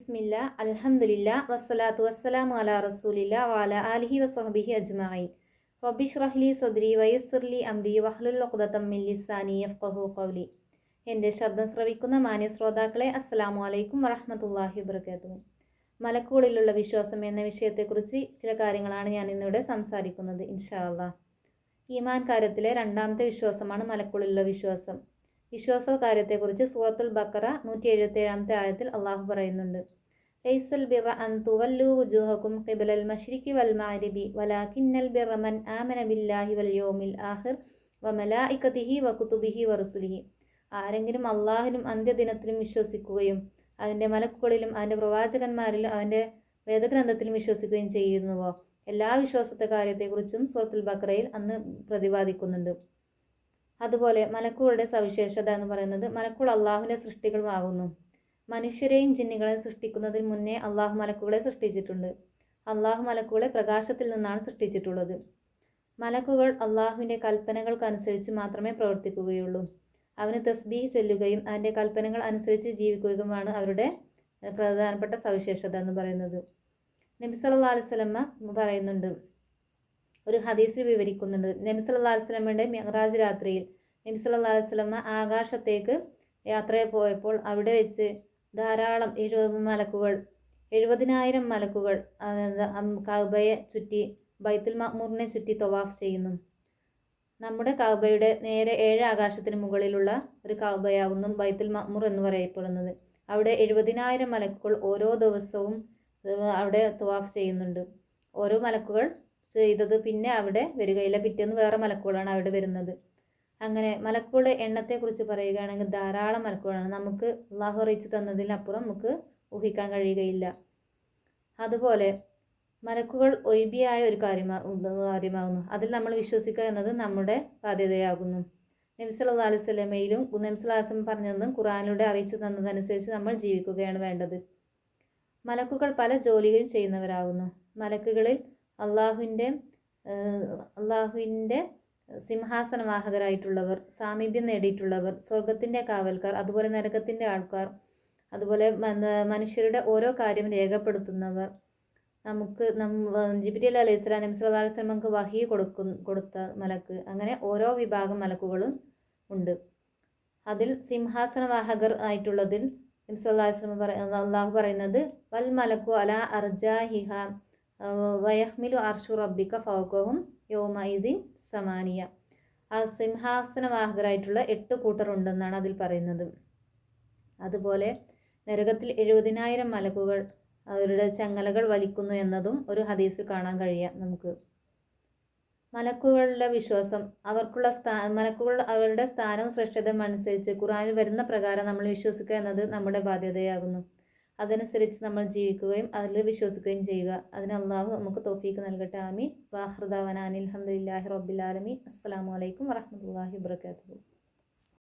ബിസ്മില്ല അൽഹംദുലില്ല വസ്സലാത്തു വസ്സലാമു അലാ റസൂലില്ല വാല ആലിഹി വസ്ഹബിഹി അജ്മഈൻ. റബിഷ് റഹ്ലി സദ്രി വയസ്സുർലി അംരി മിൻ ലിസാനി യഫ്ഖഹു ഖൗലി. എന്റെ ശബ്ദം ശ്രവിക്കുന്ന മാന്യ ശ്രോതാക്കളെ അസ്സലാമു അലൈക്കും വറഹമത്തല്ലാഹി വബറകാതുഹു. മലക്കുകളിലുള്ള വിശ്വാസം എന്ന വിഷയത്തെക്കുറിച്ച് ചില കാര്യങ്ങളാണ് ഞാൻ ഇന്നിവിടെ സംസാരിക്കുന്നത് ഇൻഷാ അള്ളാഹ് ഈമാൻ കാര്യത്തിലെ രണ്ടാമത്തെ വിശ്വാസമാണ് മലക്കുകളിലുള്ള വിശ്വാസം. വിശ്വാസ കാര്യത്തെക്കുറിച്ച് സൂറത്തുൽ ബക്കറ നൂറ്റി എഴുപത്തി ഏഴാമത്തെ ആയത്തിൽ അള്ളാഹു പറയുന്നുണ്ട്. തുവല്ലു വുജൂഹക്കും ഖിബലൽ മശ്രിഖി വൽ മാരിബി വലാകിന്നൽ ബിറ മൻ ആമന ബില്ലാഹി വൽ യൗമിൽ ആഹിർ വ മലായികതിഹി വ വറുസുലിഹി ആരെങ്കിലും അള്ളാഹിലും അന്ത്യദിനത്തിലും വിശ്വസിക്കുകയും അവന്റെ മലക്കുകളിലും അവന്റെ പ്രവാചകന്മാരിലും അവന്റെ വേദഗ്രന്ഥത്തിലും വിശ്വസിക്കുകയും ചെയ്യുന്നുവോ? എല്ലാ വിശ്വാസത്തെ കാര്യത്തെക്കുറിച്ചും സുഹൃത്തുൽ ബക്രയിൽ അന്ന് പ്രതിപാദിക്കുന്നുണ്ട്. അതുപോലെ മലക്കുകളുടെ സവിശേഷത എന്ന് പറയുന്നത് മലക്കുകൾ അള്ളാഹുവിന്റെ സൃഷ്ടികളുമാകുന്നു. മനുഷ്യരെയും ജിന്നുകളെയും സൃഷ്ടിക്കുന്നതിന് മുന്നേ അള്ളാഹു മലക്കുകളെ സൃഷ്ടിച്ചിട്ടുണ്ട്. അള്ളാഹു മലക്കുകളെ പ്രകാശത്തിൽ നിന്നാണ് സൃഷ്ടിച്ചിട്ടുള്ളത്. മലക്കുകൾ അള്ളാഹുവിന്റെ കൽപ്പനകൾക്കനുസരിച്ച് മാത്രമേ പ്രവർത്തിക്കുകയുള്ളൂ. അവന് തസ്ബീഹ് ചൊല്ലുകയും അവന്റെ കൽപ്പനകൾ അനുസരിച്ച് ജീവിക്കുകയുമാണ് അവരുടെ പ്രധാനപ്പെട്ട സവിശേഷത എന്ന് പറയുന്നത്. നബി അലൈഹി വസല്ലമ പറയുന്നുണ്ട് ഒരു ഹദീസിൽ വിവരിക്കുന്നുണ്ട്. നബി സല്ലല്ലാഹു അലൈഹി വസല്ലമയുടെ മിഹ്റാജ് രാത്രിയിൽ നബി സല്ലല്ലാഹു അലൈഹി വസല്ലമ ആകാശത്തേക്ക് യാത്ര പോയപ്പോൾ അവിടെ വെച്ച് ധാരാളം എഴുപത് മലക്കുകൾ എഴുപതിനായിരം മലക്കുകൾ കഅബയെ ചുറ്റി ബൈത്തുൽ മഹ്മൂറിനെ ചുറ്റി തവാഫ് ചെയ്യുന്നു. നമ്മുടെ കഅബയുടെ നേരെ ഏഴ് ആകാശത്തിന് മുകളിലുള്ള ഒരു കഅബയാകുന്നു ബൈത്തുൽ മഹ്മൂർ എന്ന് പറയപ്പെടുന്നത്. അവിടെ എഴുപതിനായിരം മലക്കുകൾ ഓരോ ദിവസവും അവിടെ തവാഫ് ചെയ്യുന്നുണ്ട്. ഓരോ മലക്കുകൾ ചെയ്തത്. പിന്നെ അവിടെ വരികയില്ല. പിറ്റേന്ന് വേറെ മലക്കുകളാണ് അവിടെ വരുന്നത്. അങ്ങനെ മലക്കുകളുടെ എണ്ണത്തെക്കുറിച്ച് പറയുകയാണെങ്കിൽ ധാരാളം മലക്കുകളാണ്. നമുക്ക് അള്ളാഹു അറിയിച്ചു തന്നതിനപ്പുറം നമുക്ക് ഊഹിക്കാൻ കഴിയുകയില്ല. അതുപോലെ മലക്കുകൾ ഒഴിബിയായ ഒരു കാര്യമാ കാര്യമാകുന്നു. അതിൽ നമ്മൾ വിശ്വസിക്കുക എന്നത് നമ്മുടെ ബാധ്യതയാകുന്നു. നബി സല്ലല്ലാഹു അലൈഹി വസല്ലമയിലും നബി സല്ലല്ലാഹു പറഞ്ഞതെന്നും ഖുറാനിലൂടെ അറിയിച്ചു തന്നതനുസരിച്ച് നമ്മൾ ജീവിക്കുകയാണ് വേണ്ടത്. മലക്കുകൾ പല ജോലികളും ചെയ്യുന്നവരാകുന്നു. മലക്കുകളിൽ അള്ളാഹുവിന്റെ അള്ളാഹുവിന്റെ സിംഹാസനവാഹകരായിട്ടുള്ളവർ സാമീപ്യം നേടിയിട്ടുള്ളവർ സ്വർഗത്തിന്റെ കാവൽക്കാർ അതുപോലെ നരകത്തിന്റെ ആൾക്കാർ അതുപോലെ മനുഷ്യരുടെ ഓരോ കാര്യം രേഖപ്പെടുത്തുന്നവർ. നമുക്ക് ജിബിരി അലൈഹി സ്വലാം നബി സല്ലല്ലാഹു അലൈഹി വസല്ലമക്ക് വഹി കൊടുക്കും കൊടുത്ത മലക്ക് അങ്ങനെ ഓരോ വിഭാഗം മലക്കുകളും ഉണ്ട്. അതിൽ സിംഹാസനവാഹകർ ആയിട്ടുള്ളതിൽ നബി സല്ലല്ലാഹു അലൈഹി വസല്ലം പറ അള്ളാഹു പറയുന്നത് വൽ മലക്കു അല അർജാഹിഹ വയഹ്മിലു അർഷു റബ്ബിക്ക ഫൗക്കഹും യോമൈദിൻ സമാനിയ. ആ സിംഹാസനവാഹകരായിട്ടുള്ള എട്ട് കൂട്ടർ ഉണ്ടെന്നാണ് അതിൽ പറയുന്നത്. അതുപോലെ നരകത്തിൽ എഴുപതിനായിരം മലക്കുകൾ അവരുടെ ചങ്ങലകൾ വലിക്കുന്നു എന്നതും ഒരു ഹദീസ് കാണാൻ കഴിയാം നമുക്ക്. മലക്കുകളുടെ വിശ്വാസം അവർക്കുള്ള സ്ഥാ മലക്കുകൾ അവരുടെ സ്ഥാനവും ശ്രേഷ്ഠതയും അനുസരിച്ച് ഖുറാനിൽ വരുന്ന പ്രകാരം നമ്മൾ വിശ്വസിക്കുക എന്നത് നമ്മുടെ ബാധ്യതയാകുന്നു. അതനുസരിച്ച് നമ്മൾ ജീവിക്കുകയും അതിൽ വിശ്വസിക്കുകയും ചെയ്യുക. അതിന് അള്ളാഹു നമുക്ക് തോഫീക്ക് നൽകട്ടെ. ആമി വാഹൃദാവനാനി അലഹമുല്ലാഹി റബ്ബിലാലമി അസ്സാം വലൈക്കും വറഹമുല്ലാഹി വാബർക്കാത്തു